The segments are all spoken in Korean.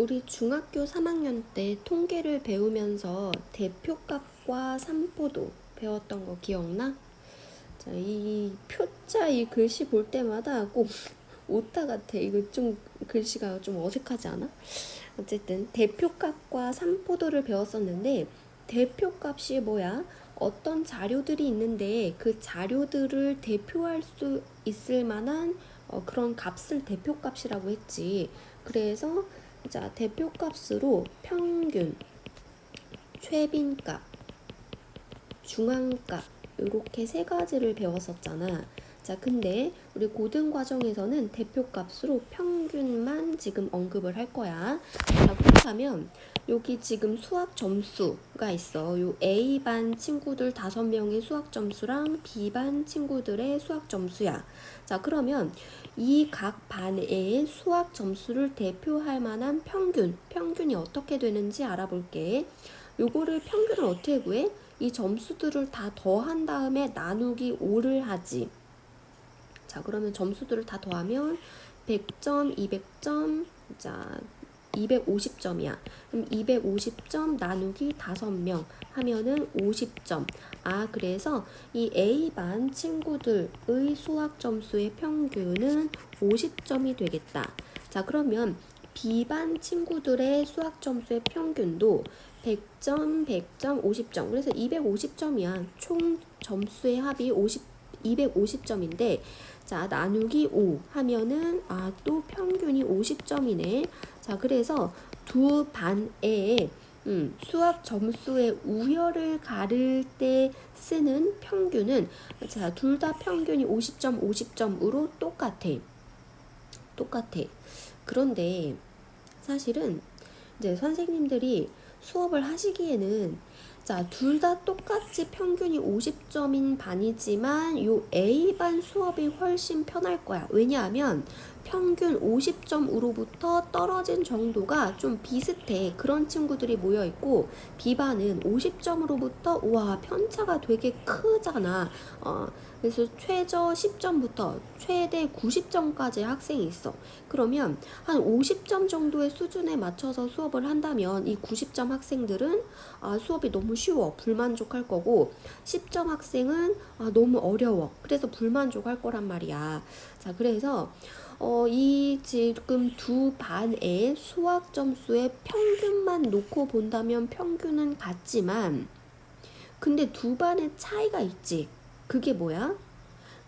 우리 중학교 3학년 때 통계를 배우면서 대표값과 삼포도 배웠던 거 기억나? 자, 이 표자 이 글씨 볼 때마다 꼭 오타 같아. 이거 좀 글씨가 좀 어색하지 않아? 어쨌든 대표값과 삼포도를 배웠었는데 대표값이 뭐야? 어떤 자료들이 있는데 그 자료들을 대표할 수 있을 만한 어, 그런 값을 대표값이라고 했지. 그래서 자, 대표값으로 평균, 최빈값, 중앙값 이렇게 세 가지를 배웠었잖아. 자, 근데 우리 고등 과정에서는 대표값으로 평균만 지금 언급을 할 거야. 자, 그렇다면 여기 지금 수학 점수가 있어. 요 A반 친구들 다섯 명의 수학 점수랑 B반 친구들의 수학 점수야. 자, 그러면 이 각 반의 수학 점수를 대표할 만한 평균, 평균이 어떻게 되는지 알아볼게. 요거를 평균을 어떻게 구해? 이 점수들을 다 더한 다음에 나누기 5를 하지. 자, 그러면 점수들을 다 더하면 100점, 200점, 자, 250점이야. 그럼 250점 나누기 5명 하면은 50점. 아, 그래서 이 A반 친구들의 수학 점수의 평균은 50점이 되겠다. 자, 그러면 B반 친구들의 수학 점수의 평균도 100점, 100점, 50점. 그래서 250점이야. 총 점수의 합이 50, 250점인데, 자, 나누기 5 하면은, 아, 또 평균이 50점이네. 자, 그래서 두 반의 음, 수학 점수의 우열을 가를 때 쓰는 평균은, 자, 둘 다 평균이 50점, 50점으로 똑같아. 똑같아. 그런데 사실은 이제 선생님들이 수업을 하시기에는 자, 둘 다 똑같이 평균이 50점인 반이지만 요 A반 수업이 훨씬 편할 거야. 왜냐하면 평균 50점으로부터 떨어진 정도가 좀 비슷해. 그런 친구들이 모여 있고 B반은 50점으로부터 와, 편차가 되게 크잖아. 어, 그래서 최저 10점부터 최대 90점까지 학생이 있어. 그러면 한 50점 정도의 수준에 맞춰서 수업을 한다면 이 90점 학생들은 아, 수업이 너무 쉬워. 불만족할 거고 10점 학생은 아, 너무 어려워. 그래서 불만족할 거란 말이야. 자, 그래서 어, 이 지금 두 반의 수학 점수의 평균만 놓고 본다면 평균은 같지만 근데 두 반의 차이가 있지. 그게 뭐야?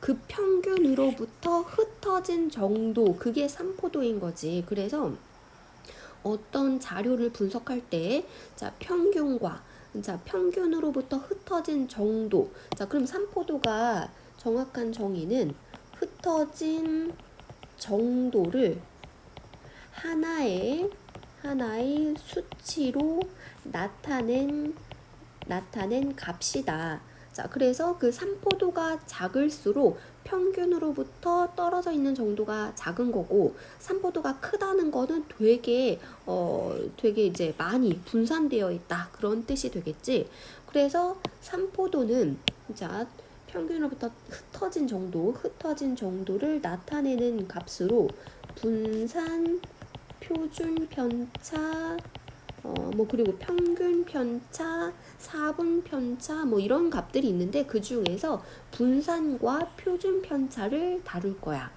그 평균으로부터 흩어진 정도, 그게 삼포도인 거지. 그래서 어떤 자료를 분석할 때, 자, 평균과, 자, 평균으로부터 흩어진 정도. 자, 그럼 삼포도가 정확한 정의는 흩어진 정도를 하나의, 하나의 수치로 나타낸, 나타낸 값이다. 자, 그래서 그 삼포도가 작을수록 평균으로부터 떨어져 있는 정도가 작은 거고 삼포도가 크다는 거는 되게 어 되게 이제 많이 분산되어 있다 그런 뜻이 되겠지. 그래서 삼포도는 자 평균으로부터 흩어진 정도, 흩어진 정도를 나타내는 값으로 분산 표준 편차 어, 뭐 그리고 평균 편차, 사분 편차 뭐 이런 값들이 있는데 그 중에서 분산과 표준 편차를 다룰 거야.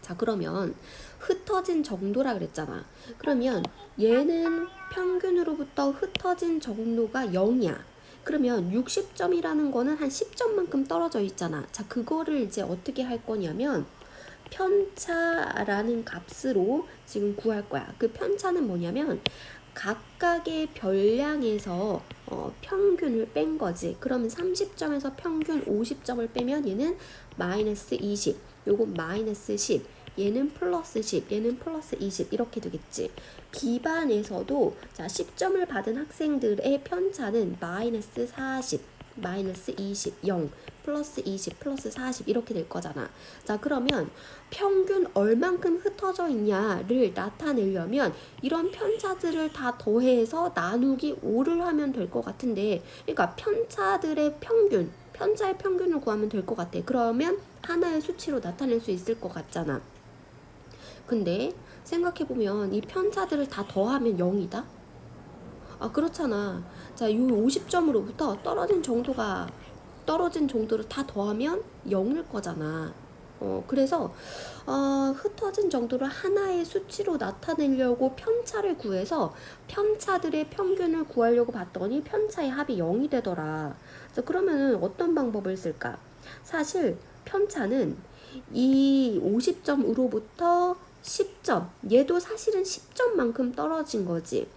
자, 그러면 흩어진 정도라 그랬잖아. 그러면 얘는 평균으로부터 흩어진 정도가 0이야. 그러면 60점이라는 거는 한 10점만큼 떨어져 있잖아. 자, 그거를 이제 어떻게 할 거냐면 편차라는 값으로 지금 구할 거야. 그 편차는 뭐냐면 각각의 별량에서 어, 평균을 뺀 거지. 그러면 30점에서 평균 50점을 빼면 얘는 마이너스 20, 요건 마이너스 10, 얘는 플러스 10, 얘는 플러스 20 이렇게 되겠지. B반에서도 자 10점을 받은 학생들의 편차는 마이너스 40, 마이너스 20, 0, 플러스 20, 플러스 40 이렇게 될 거잖아. 자 그러면 평균 얼만큼 흩어져 있냐를 나타내려면 이런 편차들을 다 더해서 나누기 5를 하면 될 것 같은데 그러니까 편차들의 평균, 편차의 평균을 구하면 될 것 같아. 그러면 하나의 수치로 나타낼 수 있을 것 같잖아. 근데 생각해보면 이 편차들을 다 더하면 0이다? 아, 그렇잖아. 자, 요 50점으로부터 떨어진 정도가, 떨어진 정도를 다 더하면 0일 거잖아. 어, 그래서, 어, 흩어진 정도를 하나의 수치로 나타내려고 편차를 구해서 편차들의 평균을 구하려고 봤더니 편차의 합이 0이 되더라. 그래서 그러면은 어떤 방법을 쓸까? 사실 편차는 이 50점으로부터 10점, 얘도 사실은 10점만큼 떨어진 거지.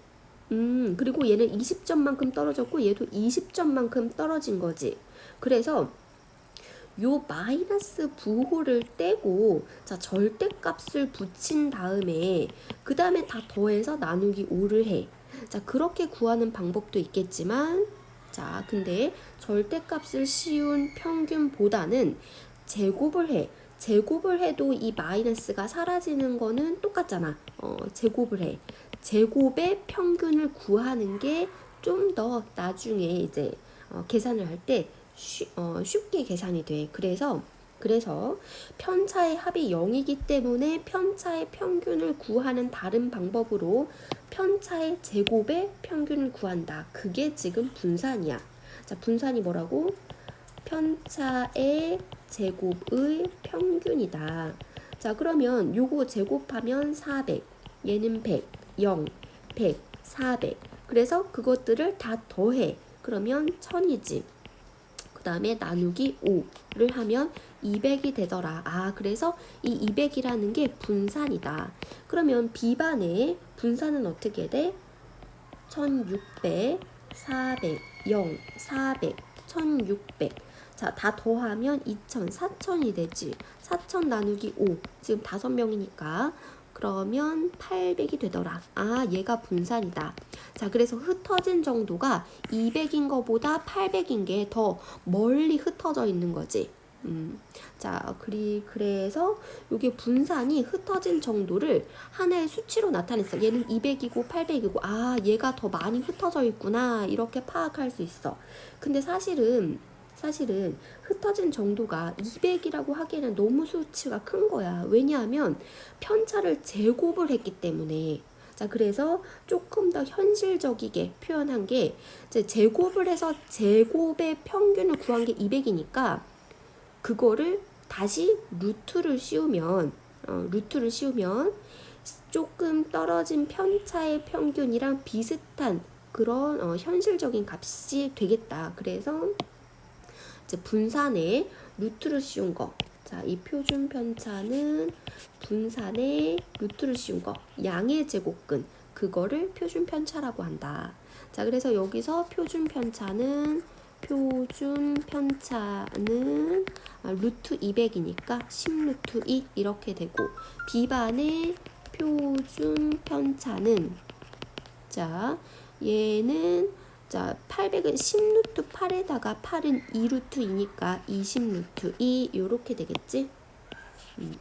음, 그리고 얘는 20점만큼 떨어졌고 얘도 20점만큼 떨어진 거지. 그래서 요 마이너스 부호를 떼고 자 절대값을 붙인 다음에 그 다음에 다 더해서 나누기 5를 해. 자 그렇게 구하는 방법도 있겠지만 자 근데 절대값을 씌운 평균보다는 제곱을 해. 제곱을 해도 이 마이너스가 사라지는 거는 똑같잖아. 어, 제곱을 해. 제곱의 평균을 구하는 게 좀 더 나중에 이제 어, 계산을 할때 어, 쉽게 계산이 돼. 그래서 그래서 편차의 합이 0이기 때문에 편차의 평균을 구하는 다른 방법으로 편차의 제곱의 평균을 구한다. 그게 지금 분산이야. 자, 분산이 뭐라고? 편차의 제곱의 평균이다. 자, 그러면 요거 제곱하면 400, 얘는 100, 0, 100, 400. 그래서 그것들을 다 더해. 그러면 1000이지. 그 다음에 나누기 5를 하면 200이 되더라. 아, 그래서 이 200이라는 게 분산이다. 그러면 비반의 분산은 어떻게 돼? 1600, 400, 0, 400, 1600. 자, 다 더하면 2000, 4000이 되지. 4000 나누기 5. 지금 5명이니까. 그러면 800이 되더라. 아, 얘가 분산이다. 자, 그래서 흩어진 정도가 200인 거보다 800인 게 더 멀리 흩어져 있는 거지. 음, 자, 그리, 그래서 이게 분산이 흩어진 정도를 하나의 수치로 나타냈어. 얘는 200이고 800이고, 아, 얘가 더 많이 흩어져 있구나. 이렇게 파악할 수 있어. 근데 사실은 사실은 흩어진 정도가 200이라고 하기에는 너무 수치가 큰 거야. 왜냐하면 편차를 제곱을 했기 때문에. 자, 그래서 조금 더 현실적이게 표현한 게 이제 제곱을 해서 제곱의 평균을 구한 게 200이니까 그거를 다시 루트를 씌우면 어, 루트를 씌우면 조금 떨어진 편차의 평균이랑 비슷한 그런 어, 현실적인 값이 되겠다. 그래서 이제 분산에 루트를 씌운 거. 자, 이 표준 편차는 분산에 루트를 씌운 거. 양의 제곱근. 그거를 표준 편차라고 한다. 자, 그래서 여기서 표준 편차는 표준 편차는 아, 루트 200이니까 10루트 2 이렇게 되고 비반의 표준 편차는 자 얘는 자 800은 10루트 8에다가 8은 2루트이니까 20루트 2 이렇게 되겠지? 음.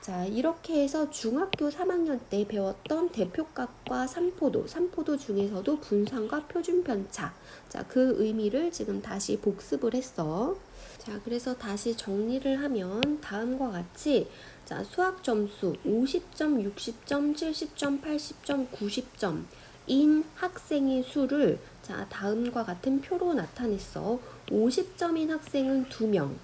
자 이렇게 해서 중학교 3학년 때 배웠던 대표값과 삼포도 삼포도 중에서도 분산과 표준 편차. 자 그 의미를 지금 다시 복습을 했어. 자 그래서 다시 정리를 하면 다음과 같이 자 수학 점수 50점 60점 70점 80점 90점 인 학생의 수를 자 다음과 같은 표로 나타냈어 50점인 학생은 2명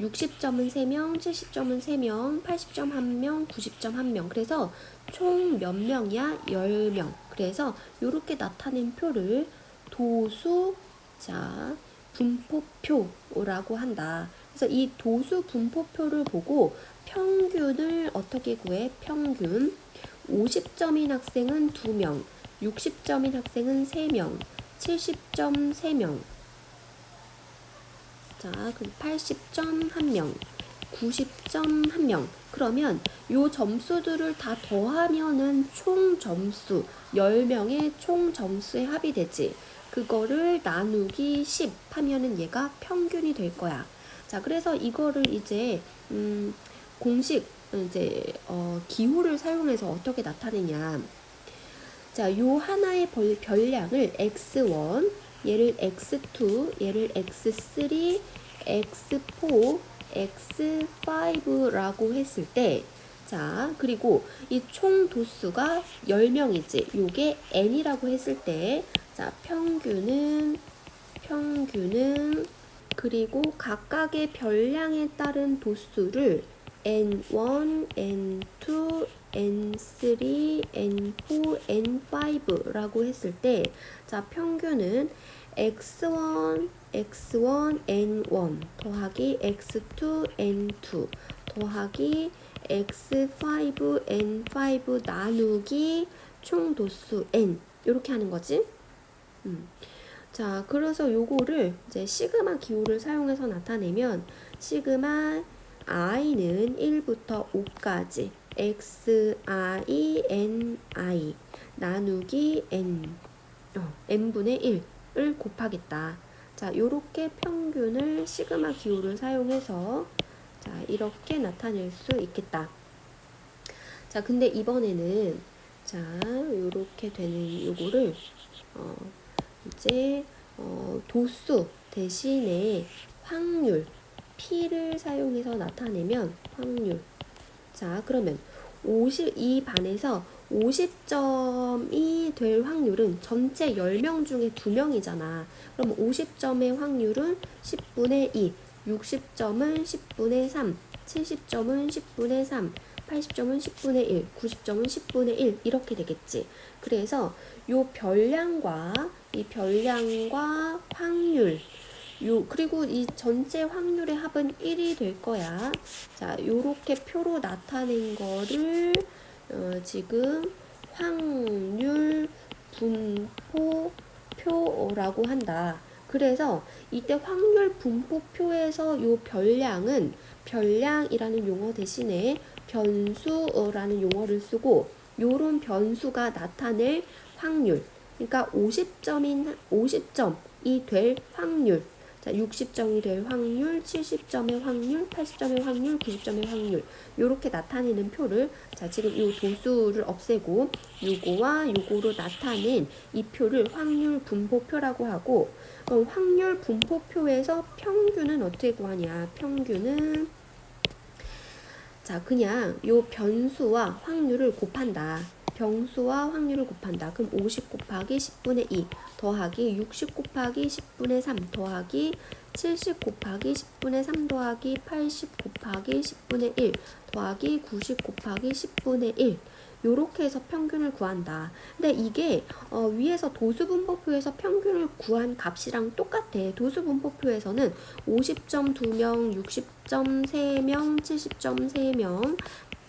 60점은 3명, 70점은 3명, 80점 1명, 90점 1명. 그래서 총 몇 명이야? 10명. 그래서 이렇게 나타낸 표를 도수, 자, 분포표라고 한다. 그래서 이 도수 분포표를 보고 평균을 어떻게 구해? 평균. 50점인 학생은 2명, 60점인 학생은 3명, 70점 3명, 자, 그럼 80점 1명, 90점 1명. 그러면 요 점수들을 다 더하면은 총 점수, 10명의 총 점수의 합이 되지. 그거를 나누기 10 하면은 얘가 평균이 될 거야. 자, 그래서 이거를 이제, 음, 공식, 이제, 어, 기호를 사용해서 어떻게 나타내냐. 자, 요 하나의 벌, 별량을 x1, 얘를 x2, 얘를 x3, x4, x5라고 했을 때, 자, 그리고 이 총 도수가 10명이지. 요게 n이라고 했을 때, 자, 평균은, 평균은, 그리고 각각의 별량에 따른 도수를 n1, n2, n3, n4, n5라고 했을 때, 자, 평균은 x1, x1, n1 더하기 x2, n2 더하기 x5, n5 나누기 총 도수 n 이렇게 하는 거지. 음. 자, 그래서 요거를 이제 시그마 기호를 사용해서 나타내면 시그마 i는 1부터 5까지 x i n i 나누기 n 어, n분의 1을 곱하겠다. 자, 요렇게 평균을 시그마 기호를 사용해서 자, 이렇게 나타낼 수 있겠다. 자, 근데 이번에는 자, 요렇게 되는 요거를 어, 이제 어, 도수 대신에 확률 P를 사용해서 나타내면 확률 자, 그러면 50, 이 반에서 50점이 될 확률은 전체 10명 중에 2명이잖아. 그럼 50점의 확률은 10분의 2, 60점은 10분의 3, 70점은 10분의 3, 80점은 10분의 1, 90점은 10분의 1 이렇게 되겠지. 그래서 요 별량과 이 별량과 확률 요 그리고 이 전체 확률의 합은 1이 될 거야. 자, 요렇게 표로 나타낸 거를 어, 지금 확률 분포 표라고 한다. 그래서 이때 확률 분포표에서 요 별량은 별량이라는 용어 대신에 변수라는 용어를 쓰고 요런 변수가 나타낼 확률 그러니까 50점인 50점이 될 확률 자, 60점이 될 확률, 70점의 확률, 80점의 확률, 90점의 확률 이렇게 나타내는 표를 자 지금 이 도수를 없애고 요거와 요거로 나타낸 이 표를 확률 분포표라고 하고 그럼 확률 분포표에서 평균은 어떻게 구하냐? 평균은 자 그냥 요 변수와 확률을 곱한다. 병수와 확률을 곱한다. 그럼 50 곱하기 10분의 2 더하기 60 곱하기 10분의 3 더하기 70 곱하기 10분의 3 더하기 80 곱하기 10분의 1 더하기 90 곱하기 10분의 1 요렇게 해서 평균을 구한다. 근데 이게 어, 위에서 도수분포표에서 평균을 구한 값이랑 똑같아. 도수분포표에서는 50점 2명, 60점 3명, 70점 3명,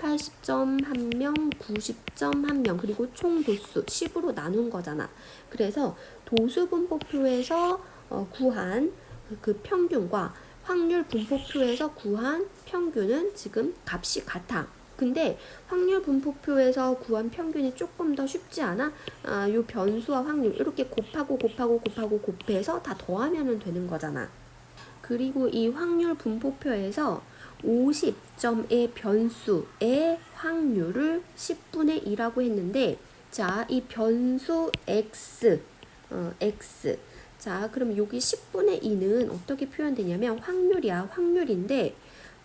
80점 1명, 90점 1명, 그리고 총 도수 10으로 나눈 거잖아. 그래서 도수분포표에서 어, 구한 그 평균과 확률 분포표에서 구한 평균은 지금 값이 같아. 근데 확률 분포표에서 구한 평균이 조금 더 쉽지 않아? 아, 요 변수와 확률 이렇게 곱하고 곱하고 곱하고 곱해서 다 더하면 되는 거잖아. 그리고 이 확률 분포표에서 50점의 변수의 확률을 10분의 2라고 했는데 자, 이 변수 x 어, x 자, 그럼 여기 10분의 2는 어떻게 표현되냐면 확률이야. 확률인데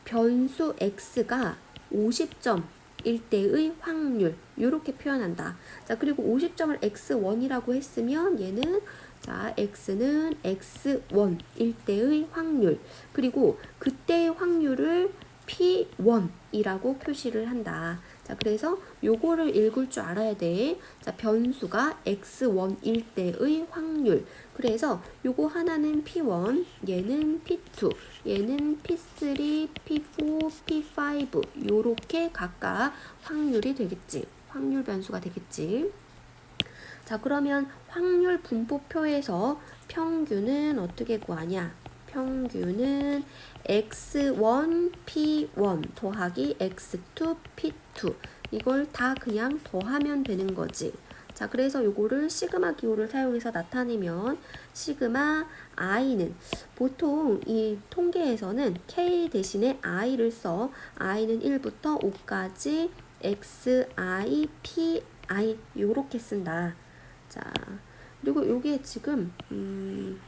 변수 x가 50점 일대의 확률 이렇게 표현한다. 자 그리고 50점을 x1이라고 했으면 얘는 자 x는 x1일 때의 확률 그리고 그때의 확률을 p1이라고 표시를 한다. 자, 그래서 요거를 읽을 줄 알아야 돼. 자, 변수가 x1일 때의 확률. 그래서 요거 하나는 p1, 얘는 p2, 얘는 p3, p4, p5 요렇게 각각 확률이 되겠지. 확률 변수가 되겠지. 자, 그러면 확률 분포표에서 평균은 어떻게 구하냐? 평균은 x1 p1 더하기 x2 p2 이걸 다 그냥 더하면 되는 거지. 자, 그래서 요거를 시그마 기호를 사용해서 나타내면 시그마 i는 보통 이 통계에서는 k 대신에 i를 써. i는 1부터 5까지 x i p i 요렇게 쓴다. 자, 그리고 요게 지금, 음,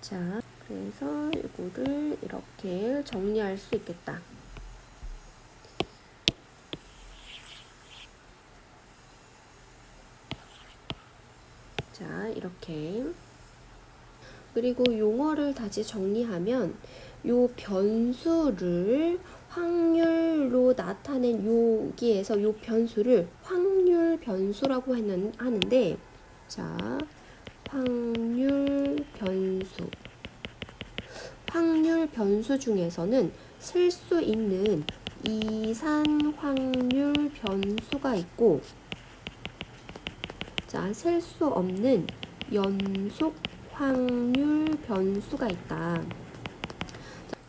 자, 그래서 이거를 이렇게 정리할 수 있겠다. 자, 이렇게. 그리고 용어를 다시 정리하면 요 변수를 확률로 나타낸 여기에서 요 변수를 확률 변수라고 했는, 하는데 자, 확률 변수. 확률 변수 중에서는 쓸 수 있는 이산 확률 변수가 있고 자, 셀수 없는 연속 확률 변수가 있다.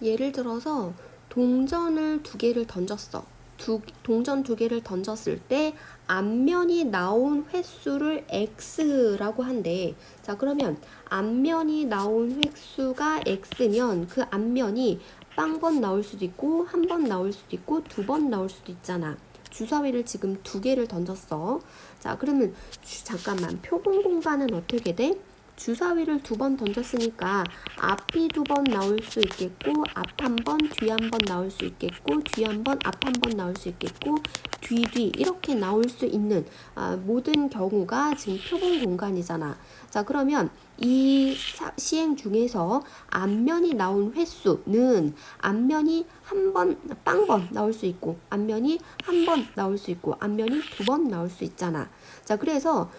예를 들어서 동전을 두 개를 던졌어. 두, 동전 두 개를 던졌을 때 앞면이 나온 횟수를 x라고 한대. 자, 그러면 앞면이 나온 횟수가 x면 그 앞면이 빵번 나올 수도 있고 한 번 나올 수도 있고 두 번 나올 수도 있잖아. 주사위를 지금 두 개를 던졌어. 자, 그러면 주- 잠깐만 표본 공간은 어떻게 돼? 주사위를 두 번 던졌으니까 앞이 두 번 나올 수 있겠고 앞 한 번, 뒤 한 번 나올 수 있겠고 뒤 한 번, 앞 한 번 나올 수 있겠고 뒤, 뒤 이렇게 나올 수 있는 아, 모든 경우가 지금 표본 공간이잖아. 자, 그러면 이 사- 시행 중에서 앞면이 나온 횟수는 앞면이 한 번, 빵번 나올 수 있고 앞면이 한 번 나올 수 있고 앞면이 두 번 나올 수 있잖아. 자, 그래서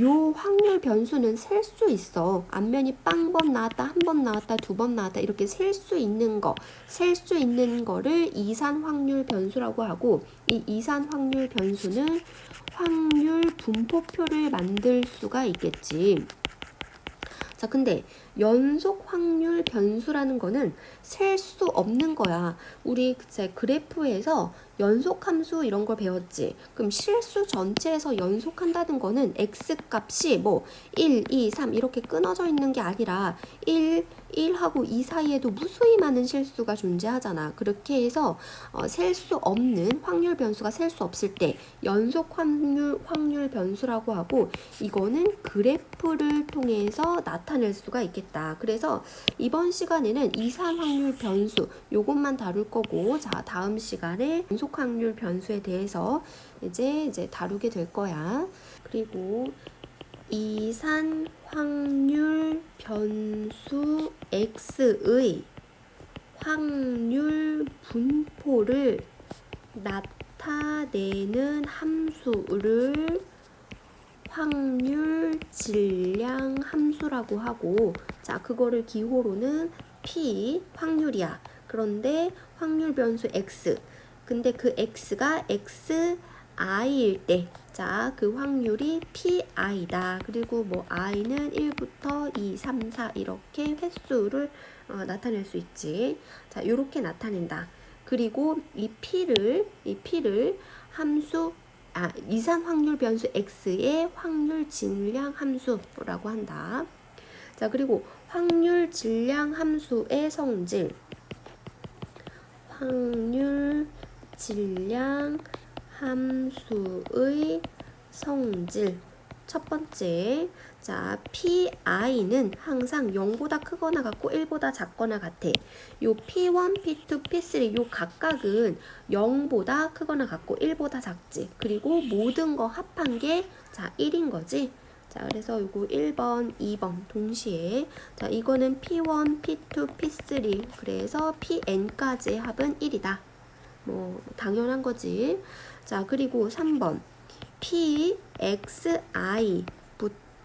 요 확률 변수는 셀 수 있어. 앞면이 빵 번 나왔다, 한 번 나왔다, 두 번 나왔다 이렇게 셀 수 있는 거, 셀 수 있는 거를 이산 확률 변수라고 하고 이 이산 확률 변수는 확률 분포표를 만들 수가 있겠지. 자, 근데 연속 확률 변수라는 거는 셀 수 없는 거야. 우리 이제 그래프에서 연속 함수 이런 걸 배웠지. 그럼 실수 전체에서 연속한다는 거는 x 값이 뭐 1, 2, 3 이렇게 끊어져 있는 게 아니라 1, 1하고 2 사이에도 무수히 많은 실수가 존재하잖아. 그렇게 해서 어, 셀 수 없는 확률 변수가 셀 수 없을 때 연속 확률 확률 변수라고 하고 이거는 그래프를 통해서 나타낼 수가 있겠다. 그래서 이번 시간에는 이산 확률 변수 요것만 다룰 거고 자 다음 시간에 연속 확률 변수에 대해서 이제 이제 다루게 될 거야. 그리고 이산 확률 변수 x의 확률 분포를 나타내는 함수를 확률 질량 함수라고 하고 자 그거를 기호로는 p 확률이야. 그런데 확률 변수 x 근데 그 x가 x i일 때, 자, 그 확률이 pi다. 그리고 뭐 i는 1부터 2, 3, 4 이렇게 횟수를 어, 나타낼 수 있지. 자, 이렇게 나타낸다. 그리고 이 p를 이 p를 함수 아, 이산 확률 변수 x의 확률 질량 함수라고 한다. 자, 그리고 확률 질량 함수의 성질 확률 질량 의 성질. 첫 번째. 자 pi는 항상 0보다 크거나 같고 1보다 작거나 같아. 요 p1, p2, p3 요 각각은 0보다 크거나 같고 1보다 작지. 그리고 모든 거 합한 게 자 1인 거지. 자 그래서 요거 1번, 2번 동시에. 자 이거는 p1, p2, p3 그래서 pn까지의 합은 1이다. 뭐 당연한 거지. 자, 그리고 3번. p xi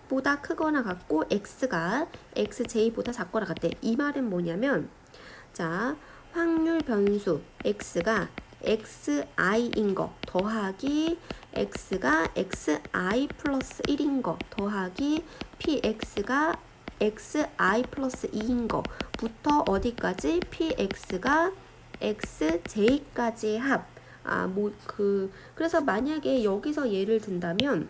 보다 크거나 같고 x가 xj보다 작거나 같대. 이 말은 뭐냐면 자, 확률 변수 x가 xi인 거 더하기 x가 xi 플러스 1인 거 더하기 px가 xi 플러스 2인 거부터 어디까지 px가 xj까지 합. 아, 뭐, 그, 그래서 만약에 여기서 예를 든다면,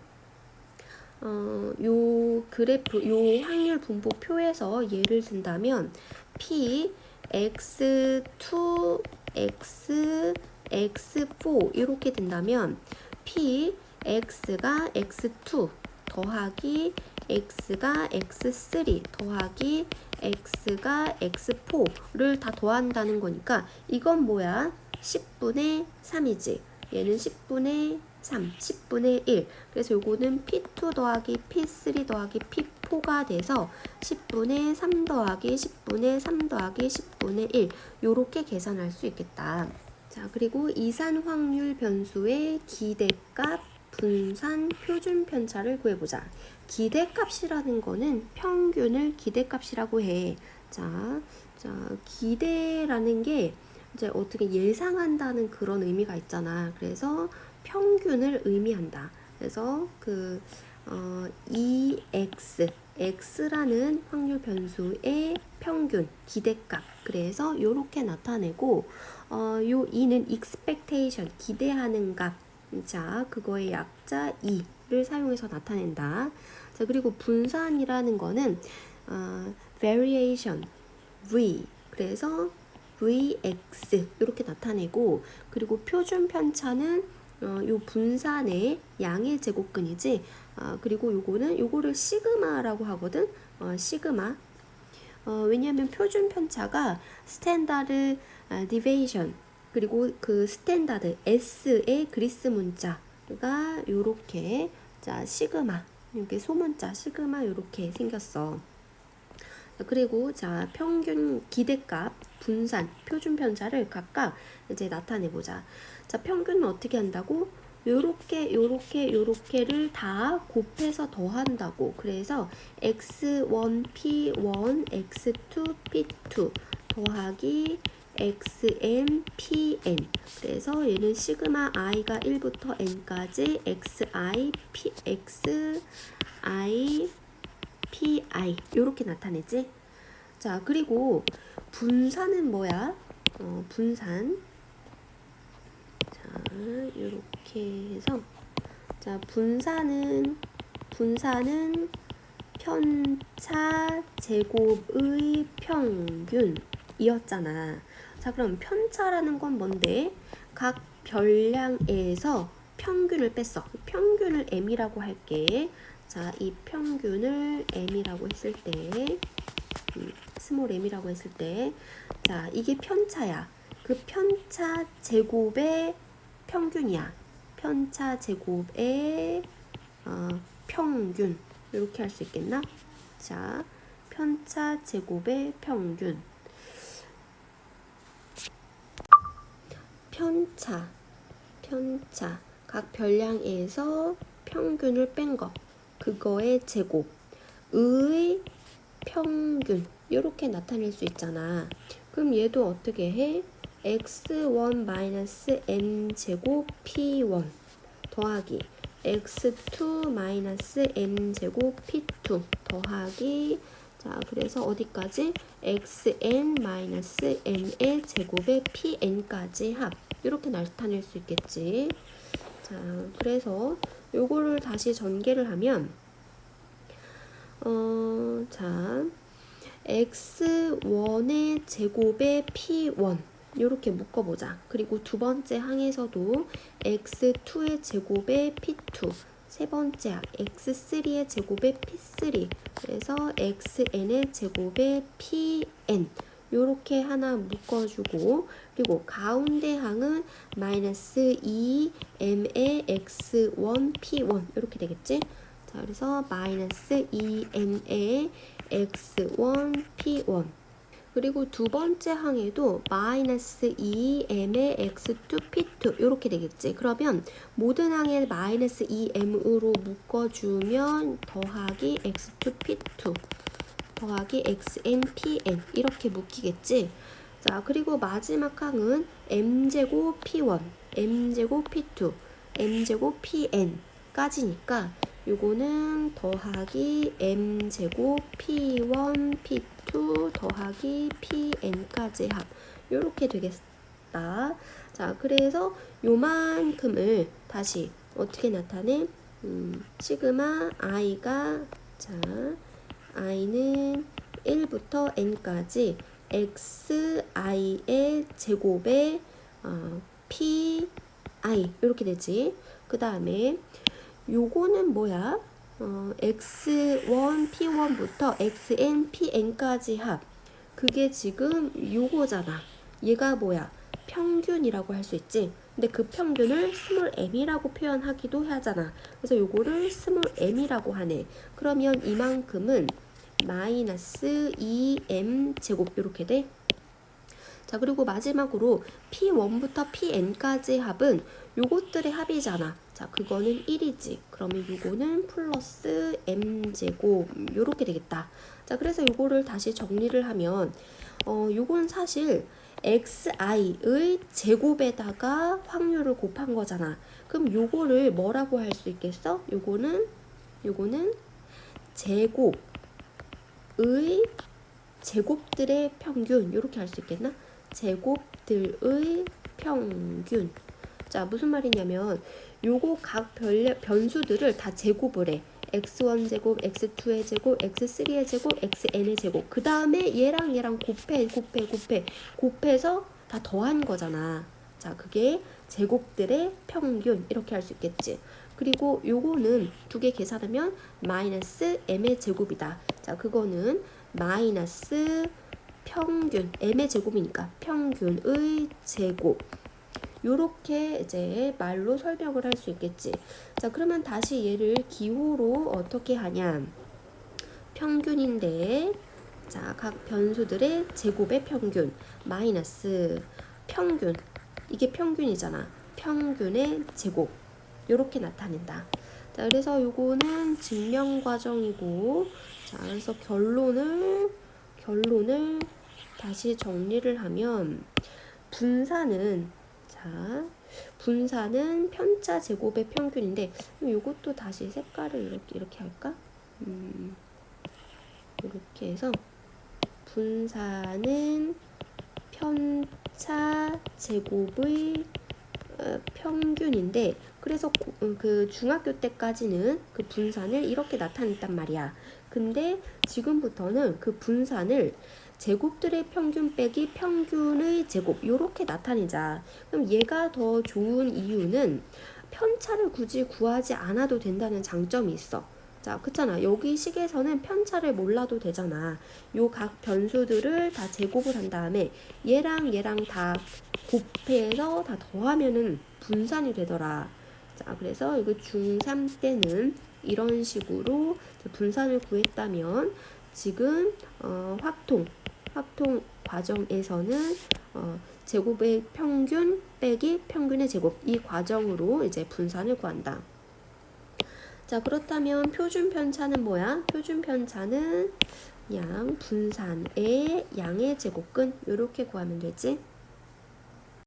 어, 요 그래프, 요 확률 분포 표에서 예를 든다면, p, x2, x, x4 이렇게 된다면, p, x가 x2 더하기 x가 x3 더하기 x가 x4를 다 더한다는 거니까 이건 뭐야? 10분의 3이지. 얘는 10분의 3, 10분의 1. 그래서 요거는 P2 더하기 P3 더하기 P4가 돼서 10분의 3 더하기 10분의 3 더하기 10분의 1. 요렇게 계산할 수 있겠다. 자, 그리고 이산 확률 변수의 기대값, 분산, 표준 편차를 구해보자. 기대값이라는 거는 평균을 기대값이라고 해. 자, 자, 기대라는 게 이제 어떻게 예상한다는 그런 의미가 있잖아. 그래서 평균을 의미한다. 그래서 그 어, EX, X라는 확률 변수의 평균, 기대값. 그래서 이렇게 나타내고, 어, 요 E는 expectation, 기대하는 값. 자, 그거의 약자 E를 사용해서 나타낸다. 자, 그리고 분산이라는 거는, 어, variation, V. 그래서 Vx 이렇게 나타내고 그리고 표준 편차는 어, 요 분산의 양의 제곱근이지 아, 그리고 요거는 요거를 시그마라고 하거든 어, 시그마 어, 왜냐하면 표준 편차가 스탠다드 아, 디베이션 그리고 그 스탠다드 S의 그리스 문자가 요렇게 자 시그마 이렇게 소문자 시그마 요렇게 생겼어. 그리고 자 평균 기대값 분산 표준 편차를 각각 이제 나타내 보자. 자 평균은 어떻게 한다고? 요렇게 요렇게 요렇게를 다 곱해서 더한다고. 그래서 x1 p1 x2 p2 더하기 xn pn 그래서 얘는 시그마 i가 1부터 n까지 xi p x i pi 이렇게 나타내지. 자 그리고 분산은 뭐야? 어, 분산. 자 이렇게 해서 자 분산은 분산은 편차 제곱의 평균이었잖아. 자 그럼 편차라는 건 뭔데? 각 별량에서 평균을 뺐어. 평균을 m이라고 할게. 자, 이 평균을 m이라고 했을 때, 음, 스몰 m이라고 했을 때, 자, 이게 편차야. 그 편차 제곱의 평균이야. 편차 제곱의 어, 평균. 이렇게 할 수 있겠나? 자, 편차 제곱의 평균. 편차, 편차. 각 별량에서 평균을 뺀 거. 그거의 제곱. 의 평균. 이렇게 나타낼 수 있잖아. 그럼 얘도 어떻게 해? x1 n 제곱 p1 더하기 x2 n 제곱 p2 더하기 자 그래서 어디까지 xn n의 제곱의 pn까지 합 이렇게 나타낼 수 있겠지 자 그래서 요거를 다시 전개를 하면 어, 자 x1의 제곱의 p1 이렇게 묶어보자. 그리고 두 번째 항에서도 x2의 제곱의 p2 세 번째 항 x3의 제곱의 p3 그래서 xn의 제곱의 pn 요렇게 하나 묶어주고 그리고 가운데 항은 마이너스 2m의 x1 p1 이렇게 되겠지? 자 그래서 마이너스 2m의 x1 p1. 그리고 두 번째 항에도 마이너스 2m의 x2 p2. 이렇게 되겠지. 그러면 모든 항에 마이너스 2m으로 묶어주면 더하기 x2 p2. 더하기 xn pn. 이렇게 묶이겠지. 자 그리고 마지막 항은 m제곱 p1 m제곱 p2 m제곱 pn 까지니까 요거는 더하기 m제곱 p1 p2 2 더하기 pn까지 합 이렇게 되겠다. 자, 그래서 요만큼을 다시 어떻게 나타내? 음, 시그마 i가 자 i는 1부터 n까지 xi의 제곱에 어, pi 이렇게 되지. 그 다음에 요거는 뭐야? 어, x1, p1부터 xn, pn까지 합. 그게 지금 요거잖아. 얘가 뭐야? 평균이라고 할 수 있지. 근데 그 평균을 스몰 m이라고 표현하기도 하잖아. 그래서 요거를 스몰 m이라고 하네. 그러면 이만큼은 마이너스 2m 제곱 이렇게 돼. 자 그리고 마지막으로 P1부터 Pn까지 합은 요것들의 합이잖아. 자 그거는 1이지. 그러면 요거는 플러스 m제곱 요렇게 되겠다. 자 그래서 요거를 다시 정리를 하면 어 요건 사실 xi의 제곱에다가 확률을 곱한 거잖아. 그럼 요거를 뭐라고 할 수 있겠어? 요거는 요거는 제곱의 제곱들의 평균 이렇게 할 수 있겠나? 제곱들의 평균. 자, 무슨 말이냐면 요거 각 변, 변수들을 다 제곱을 해. x1 제곱, x2의 제곱, x3의 제곱, xn의 제곱. 그 다음에 얘랑 얘랑 곱해, 곱해, 곱해. 곱해서 다 더한 거잖아. 자, 그게 제곱들의 평균 이렇게 할 수 있겠지. 그리고 요거는 두 개 계산하면 마이너스 m의 제곱이다. 자, 그거는 마이너스 평균 m의 제곱이니까 평균의 제곱. 요렇게 이제 말로 설명을 할 수 있겠지. 자, 그러면 다시 얘를 기호로 어떻게 하냐? 평균인데 자, 각 변수들의 제곱의 평균 마이너스 평균. 이게 평균이잖아. 평균의 제곱. 요렇게 나타낸다. 자, 그래서 요거는 증명 과정이고 자, 그래서 결론을 결론을 다시 정리를 하면 분사는 자, 분사는 편차 제곱의 평균인데 이것도 다시 색깔을 이렇게 이렇게 할까? 음, 이렇게 해서 분사는 편차 제곱의 어, 평균인데 그래서 고- 음, 그 중학교 때까지는 그 분산을 이렇게 나타냈단 말이야. 근데 지금부터는 그 분산을 제곱들의 평균 빼기 평균의 제곱 요렇게 나타내자. 그럼 얘가 더 좋은 이유는 편차를 굳이 구하지 않아도 된다는 장점이 있어. 자, 그렇잖아. 여기 식에서는 편차를 몰라도 되잖아. 요 각 변수들을 다 제곱을 한 다음에 얘랑 얘랑 다 곱해서 다 더하면은 분산이 되더라. 자, 그래서 이거 중3 때는 이런 식으로 분산을 구했다면 지금 어, 확통 확통 과정에서는 어, 제곱의 평균 빼기 평균의 제곱 이 과정으로 이제 분산을 구한다. 자 그렇다면 표준 편차는 뭐야? 표준 편차는 그냥 분산의 양의 제곱근 이렇게 구하면 되지.